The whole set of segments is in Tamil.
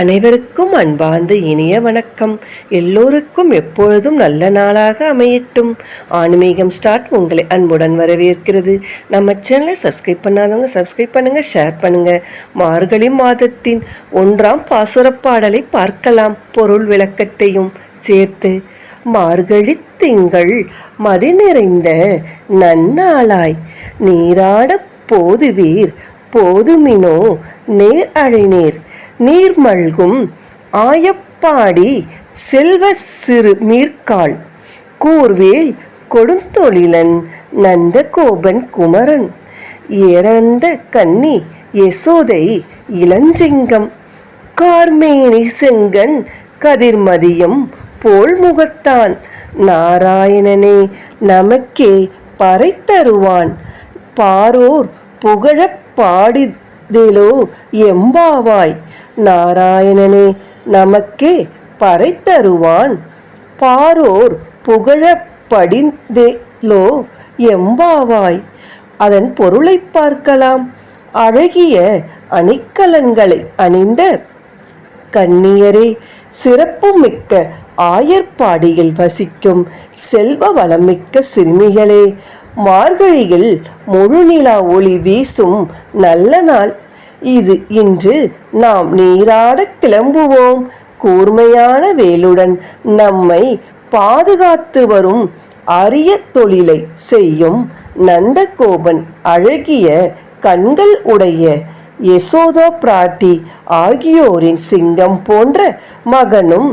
அனைவருக்கும் அன்பார்ந்த இனிய வணக்கம். எல்லோருக்கும் எப்பொழுதும் நல்ல நாளாக அமையட்டும். ஆன்மீகம் ஸ்டார்ட் உங்களை அன்புடன் வரவேற்கிறது. நம்ம சேனலை சப்ஸ்கிரைப் பண்ணாதவங்க சப்ஸ்கிரைப் பண்ணுங்க ஷேர் பண்ணுங்க. மார்கழி மாதத்தின் ஒன்றாம் பாசுரப் பாடலை பார்க்கலாம். பொருள் விளக்கத்தையும் சேர்த்து. மார்கழி திங்கள் மதி நிறைந்த நன்னாளாய். நீராட போதுவீர் போதுமினோ? நேர் அழிநீர் நீர் மல்கும் ஆயப்பாடி செல்வ சிறு மீர்கால் கூர்வேல் கொடுந்தொழிலன் நந்த கோபன் குமரன் இறந்த கன்னி யசோதை இளஞ்சிங்கம் கார்மேனி செங்கன் கதிர்மதியம் போல் முகத்தான் நாராயணனே நமக்கே பறைத்தருவான் பாரோர் புகழப் பாடிதிலோ எம்பாவாய். நாராயணனே நமக்கே பறைத்தருவான். பாரோர் புகழப் படிந்தேலோ எம்பாவாய். அதன் பொருளை பார்க்கலாம். அழகிய அணிக்கலன்களை அணிந்த கண்ணியரே சிறப்புமிக்க ஆயர்பாடியில் வசிக்கும் செல்வ வளமிக்க சிறுமிகளே மார்கழியில் முழுநிலா ஒளி வீசும் நல்ல நாள். இது இன்று நாம் நீராடக் கிளம்புவோம். கூர்மையான வேலுடன் நம்மை பாதுகாத்து வரும் அரிய தொழிலை செய்யும் நந்தகோபன் அழகிய கண்கள் உடைய யசோதா பிராட்டி ஆகியோரின் சிங்கம் போன்ற மகனும்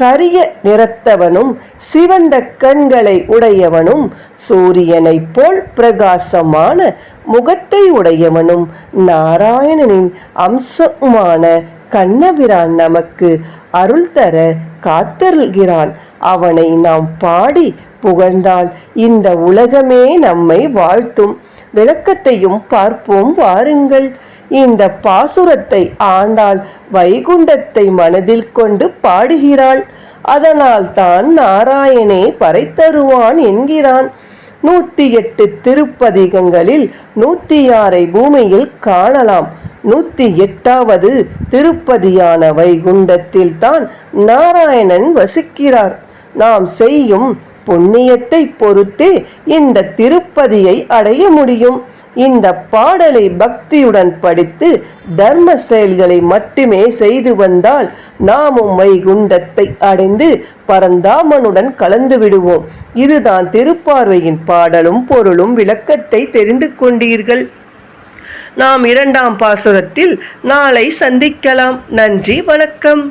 கரிய நிறத்தவனும் சிவந்த கண்களை உடையவனும் சூரியனைப் போல் பிரகாசமான முகத்தை உடையவனும் நாராயணனின் அம்சமான கண்ணபிரான் நமக்கு அருள் தர காத்திருக்கிறான் அவனை நாம் பாடி புகழ்ந்தால் இந்த உலகமே நம்மை வாழ்த்தும். விளக்கத்தையும் பார்ப்போம் வாருங்கள். இந்த பாசுரத்தை ஆண்டாள் வைகுண்டத்தை மனதில் கொண்டு பாடுகிறாள். அதனால் தான் நாராயணே பறைத்தருவான் என்கிறான். நூத்தி எட்டு திருப்பதிகங்களில் நூத்தி ஆறை பூமியில் காணலாம். நூத்தி எட்டாவது திருப்பதியான வைகுண்டத்தில் தான் நாராயணன் வசிக்கிறார். நாம் செய்யும் புண்ணியத்தை பொறுத்தே இந்த திருப்பதியை அடைய முடியும். இந்த பாடலை பக்தியுடன் படித்து தர்ம செயல்களை மட்டுமே செய்து வந்தால் நாமும் வைகுண்டத்தை அடைந்து பரந்தாமனுடன் கலந்து விடுவோம். இதுதான் திருப்பார்வையின் பாடலும் பொருளும் விளக்கத்தை தெரிந்து கொண்டீர்கள். நாம் இரண்டாம் பாசுரத்தில் நாளை சந்திக்கலாம். நன்றி வணக்கம்.